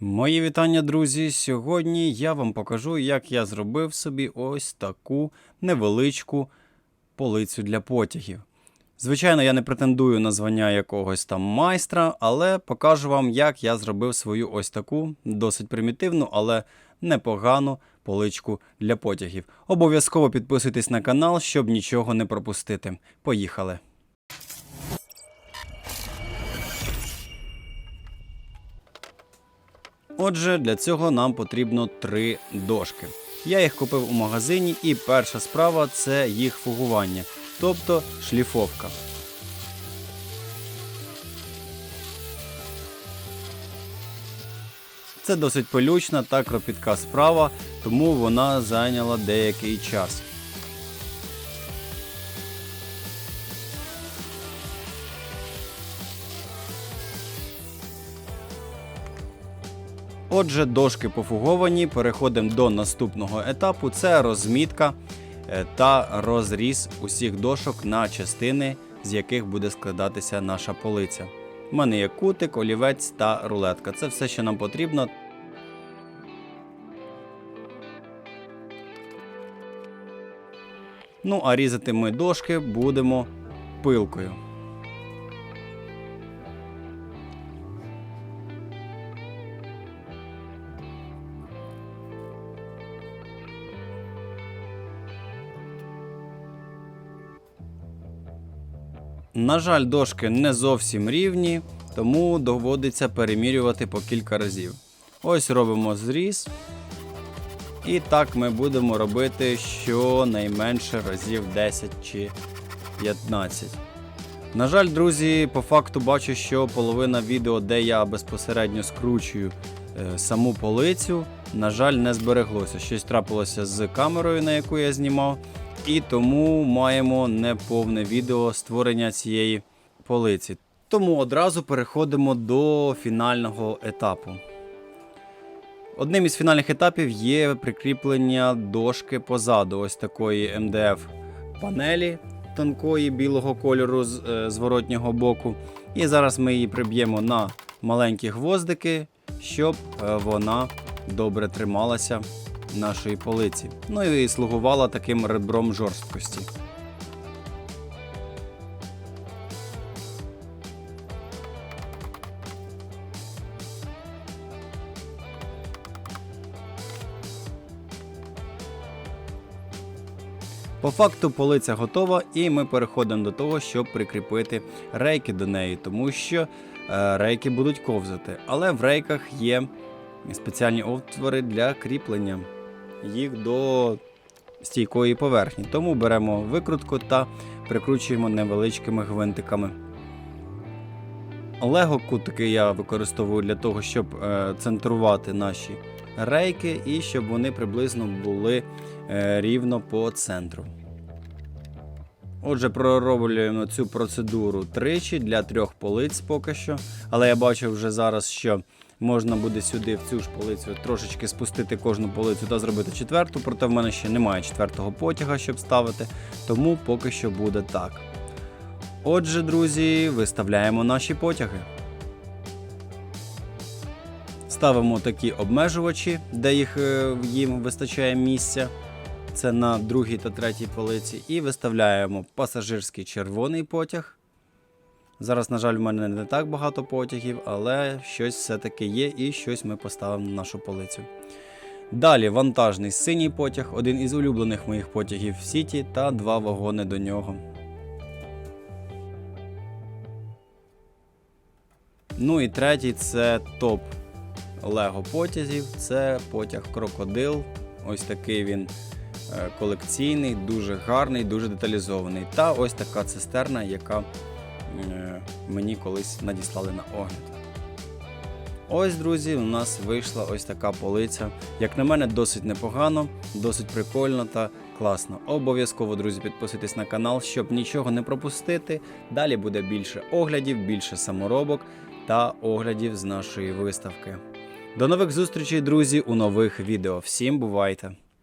Мої вітання, друзі. Сьогодні я вам покажу, як я зробив собі ось таку невеличку полицю для потягів. Звичайно, я не претендую на звання якогось там майстра, але покажу вам, як я зробив свою ось таку досить примітивну, але непогану поличку для потягів. Обов'язково підписуйтесь на канал, щоб нічого не пропустити. Поїхали! Отже, для цього нам потрібно три дошки. Я їх купив у магазині, і перша справа це їх фугування, тобто шліфовка. Це досить полючна та кропітка справа, тому вона зайняла деякий час. Отже, дошки пофуговані, переходимо до наступного етапу: це розмітка е, та розріз усіх дошок на частини, з яких буде складатися наша полиця. У мене є кутик, олівець та рулетка. Це все, що нам потрібно. Ну, а різати ми дошки будемо пилкою. На жаль, дошки не зовсім рівні, тому доводиться перемірювати по кілька разів. Ось робимо зріз. І так ми будемо робити щонайменше разів 10 чи 15. На жаль, друзі, по факту бачу, що половина відео, де я безпосередньо скручую е, саму полицю, на жаль, не збереглося. Щось трапилося з камерою, на яку я знімав. І тому маємо неповне відео створення цієї полиці. Тому одразу переходимо до фінального етапу. Одним із фінальних етапів є прикріплення дошки позаду, ось такої МДФ панелі тонкої білого кольору з е, зворотнього боку. І зараз ми її приб'ємо на маленькі гвоздики, щоб е, вона добре трималася нашої полиці. Ну і слугувала таким ребром жорсткості. По факту полиця готова, і ми переходимо до того, щоб прикріпити рейки до неї, тому що е, рейки будуть ковзати. Але в рейках є спеціальні отвори для кріплення їх до стійкої поверхні. Тому беремо викрутку та прикручуємо невеличкими гвинтиками. Лего кутики я використовую для того, щоб е, центрувати наші рейки і щоб вони приблизно були е, рівно по центру. Отже, пророблюємо цю процедуру тричі для трьох полиць поки що. Але я бачу вже зараз, що можна буде сюди в цю ж полицю трошечки спустити кожну полицю та зробити четверту, проте в мене ще немає четвертого потяга, щоб ставити, тому поки що буде так. Отже, друзі, виставляємо наші потяги. Ставимо такі обмежувачі, де їх е, їм вистачає місця. Це на другій та третій полиці. І виставляємо пасажирський червоний потяг. Зараз, на жаль, в мене не так багато потягів, але щось все-таки є і щось ми поставимо на нашу полицю. Далі вантажний синій потяг, один із улюблених моїх потягів в Сіті та два вагони до нього. Ну і третій це топ Лего потязів. Це потяг крокодил. Ось такий він е, колекційний, дуже гарний, дуже деталізований. Та ось така цистерна, яка мені колись надіслали на огляд. Ось, друзі, у нас вийшла ось така полиця. Як на мене, досить непогано, досить прикольно та класно. Обов'язково, друзі, підписуйтесь на канал, щоб нічого не пропустити. Далі буде більше оглядів, більше саморобок та оглядів з нашої виставки. До нових зустрічей, друзі, у нових відео. Всім бувайте!